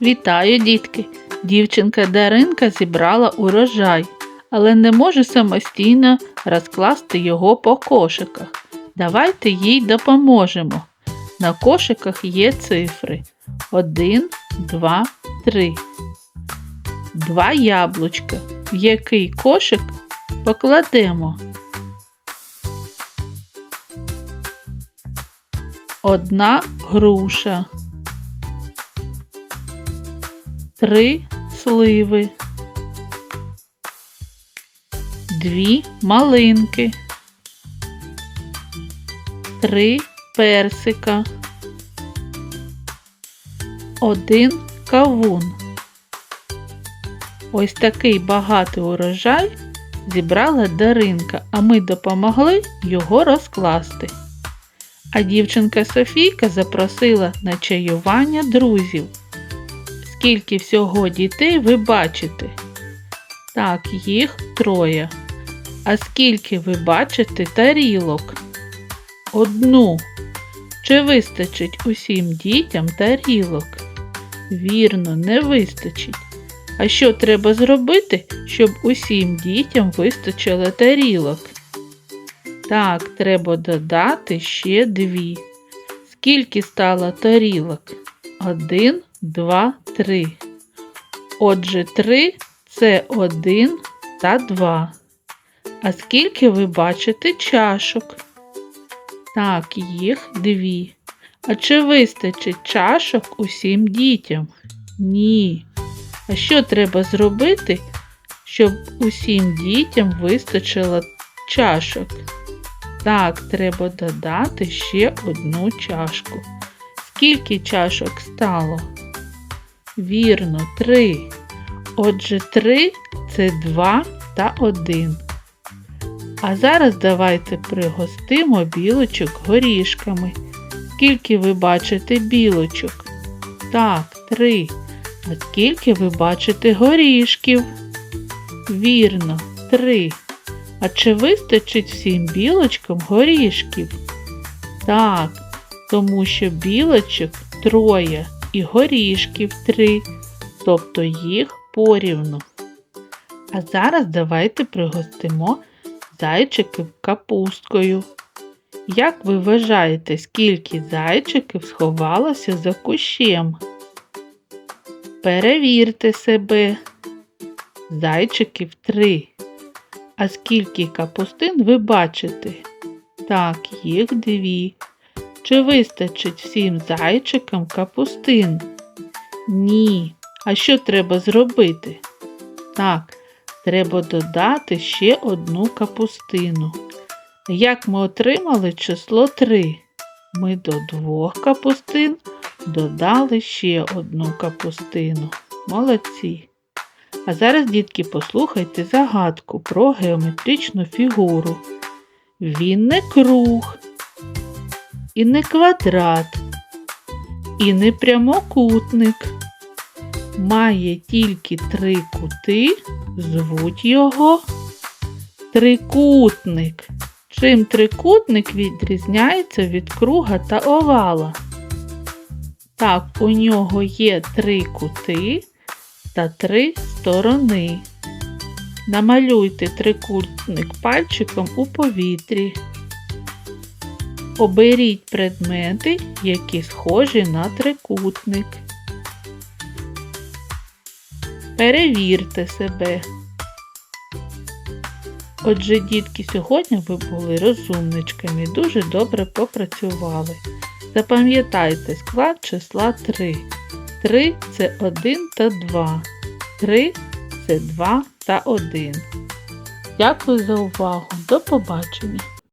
Вітаю, дітки! Дівчинка Даринка зібрала урожай, але не може самостійно розкласти його по кошиках. Давайте їй допоможемо. На кошиках є цифри 1, 2, 3. Два яблучка. В який кошик покладемо? Одна груша. Три сливи. Дві малинки. Три персика. Один кавун. Ось такий багатий урожай зібрала Даринка, а ми допомогли його розкласти. А дівчинка Софійка запросила на чаювання друзів. Скільки всього дітей ви бачите? Так, їх троє. А скільки ви бачите тарілок? Одну. Чи вистачить усім дітям тарілок? Вірно, не вистачить. А що треба зробити, щоб усім дітям вистачило тарілок? Так, треба додати ще дві. Скільки стало тарілок? Один, два, три. Отже, три це один та два. А скільки ви бачите чашок? Так, їх дві. А чи вистачить чашок усім дітям? Ні. А що треба зробити, щоб усім дітям вистачило чашок? Так, треба додати ще одну чашку. Скільки чашок стало? Вірно, три. Отже, три це два та один. А зараз давайте пригостимо білочок горішками. Скільки ви бачите білочок? Так, три. А скільки ви бачите горішків? Вірно, три. А чи вистачить всім білочкам горішків? Так, тому що білочок троє і горішків три, тобто їх порівну. А зараз давайте пригостимо зайчиків капусткою. Як ви вважаєте, скільки зайчиків сховалося за кущем? Перевірте себе. Зайчиків три. А скільки капустин ви бачите? Так, їх дві. Чи вистачить всім зайчикам капустин? Ні. А що треба зробити? Так, треба додати ще одну капустину. Як ми отримали число 3? Ми до двох капустин додали ще одну капустину. Молодці. А зараз, дітки, послухайте загадку про геометричну фігуру. Він не круг, і не квадрат, і не прямокутник. Має тільки три кути, звуть його трикутник. Чим трикутник відрізняється від круга та овала? Так, у нього є три кути та три сторони. Намалюйте трикутник пальчиком у повітрі. Оберіть предмети, які схожі на трикутник. Перевірте себе. Отже, дітки, сьогодні ви були розумничками, дуже добре попрацювали. Запам'ятайте склад числа 3. 3 це 1 та 2. 3 це 2 та 1. Дякую за увагу. До побачення!